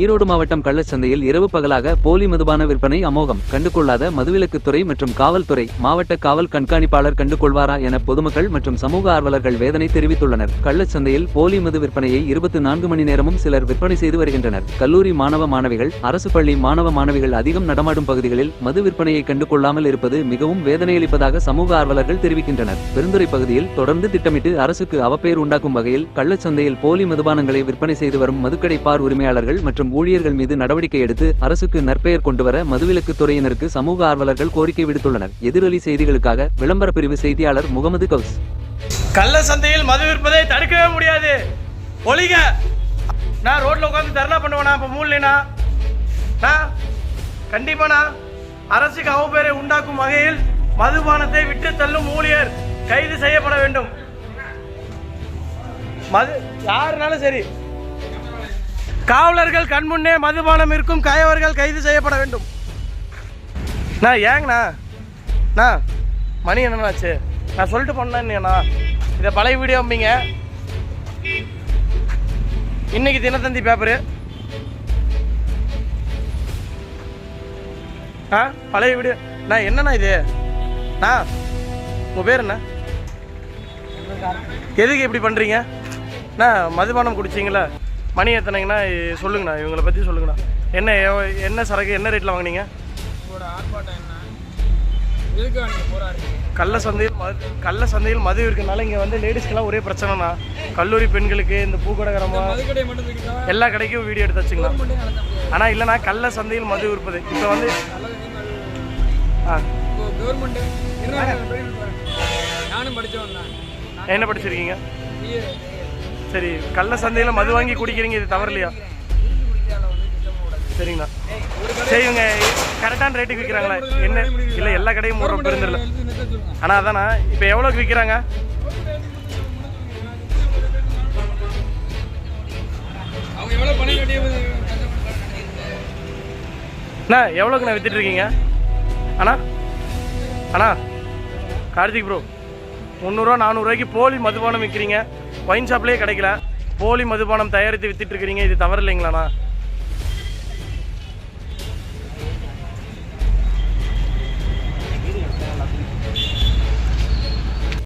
ஈரோடு மாவட்டம் கள்ளச்சந்தையில் இரவு பகலாக போலி மதுபான விற்பனை அமோகம். கண்டுகொள்ளாத மதுவிலக்குத்துறை மற்றும் காவல்துறை மாவட்ட காவல் கண்காணிப்பாளர் கண்டுகொள்வாரா என பொதுமக்கள் மற்றும் சமூக ஆர்வலர்கள் வேதனை தெரிவித்துள்ளனர். கள்ளச்சந்தையில் போலி மது விற்பனையை இருபத்தி நான்கு மணி நேரமும் சிலர் விற்பனை செய்து வருகின்றனர். கல்லூரி மாணவ மாணவிகள் அரசு பள்ளி மாணவ மாணவிகள் அதிகம் நடமாடும் பகுதிகளில் மது விற்பனையை கண்டுகொள்ளாமல் இருப்பது மிகவும் வேதனையளிப்பதாக சமூக ஆர்வலர்கள் தெரிவிக்கின்றனர். பெருந்துறை பகுதியில் தொடர்ந்து திட்டமிட்டு அரசுக்கு அவப்பெயர் உண்டாக்கும் வகையில் கள்ளச்சந்தையில் போலி மதுபானங்களை விற்பனை செய்து வரும் மதுக்கடை பார் உரிமையாளர்கள் மற்றும் ஊழியர்கள் மீது நடவடிக்கை எடுத்து அரசுக்கு நற்பெயர் கொண்டுவர மதுவிலக்கு துறையினருக்கு சமூக ஆர்வலர்கள் கோரிக்கை விடுத்துள்ளனர். எதிரொலி செய்திகளுக்காக விளம்பர பிரிவு செய்தியாளர் முகமது கவுஸ். கள்ள சந்தையில் மது விற்பதை தடுக்கவே முடியாது. ஒளிங்க நான் ரோட்ல உட்காந்து தர்ணா பண்ணுவேனா? இப்போ மூடலைனா நான் கண்டிப்பாண்ணா அரசுக்கு அவப்பேரை உண்டாக்கும் வகையில் மதுபானத்தை விட்டு தள்ளும் ஊழியர் கைது செய்யப்பட வேண்டும். மது யாருனாலும் சரி. காவலர்கள் கண்முன்னே மதுபானம் இருக்கும் கயவர்கள் கைது செய்யப்பட வேண்டும். நான் ஏங்கண்ணா? அண்ணா மணி என்னண்ணாச்சு நான் சொல்லிட்டு பண்ணேன்னா இதை பழைய வீடியோம்பிங்க இன்னைக்கு தினத்தந்தி பேப்பரு. ஆ பழைய வீடியோ. நான் என்னண்ணா இது? நான் உங்கள் பேர் என்ன? எதுக்கு இப்படி பண்ணுறீங்க அண்ணா மதுபானம் குடிச்சிங்களா? மணி எத்தனைங்கண்ணா? சொல்லுங்கண்ணா இவங்களை பற்றி சொல்லுங்கண்ணா. என்ன என்ன சரக்கு என்ன ரேட்டில் வாங்குனீங்க? கள்ள சந்தையில் மது கள்ள சந்தையில் மது இருக்கனால இங்கே வந்து லேடிஸ்க்கெல்லாம் ஒரே பிரச்சனைண்ணா. கல்லூரி பெண்களுக்கு இந்த பூக்கடைக்காரமா மதுக்கடை மட்டும் இருக்குதா? எல்லா கடைக்கும் வீடியோ எடுத்து வச்சுங்களா ஆனால் இல்லைண்ணா கள்ள சந்தையில் மது விற்பது. இப்போ வந்து ஆ. என்ன படிச்சிருக்கீங்க? சரி கள்ள சந்தையில் மது வாங்கி குடிக்கிறீங்க இது தவறு இல்லையா சரிங்கண்ணா. சரி இவங்க கரெக்டான ரேட்டுக்கு விற்கிறாங்களா என்ன? இல்லை எல்லா கடையும் மூணு நிறுத்த சொல்லுங்க ஆனால் அதாண்ணா இப்போ எவ்வளோக்கு விற்கிறாங்க அண்ணா எவ்வளோக்குண்ணா வித்துட்டு இருக்கீங்க? அண்ணா அண்ணா கார்த்திக் ப்ரோ முந்நூறுரூவா நானூறுரூவாய்க்கு போலி மதுபானம் விற்கிறீங்க ஒயின் ஷாப்லேயே கிடைக்கல. போலி மதுபானம் தயாரித்து வித்துட்டு இருக்கிறீங்க. இது தவறு இல்லைங்களாண்ணா?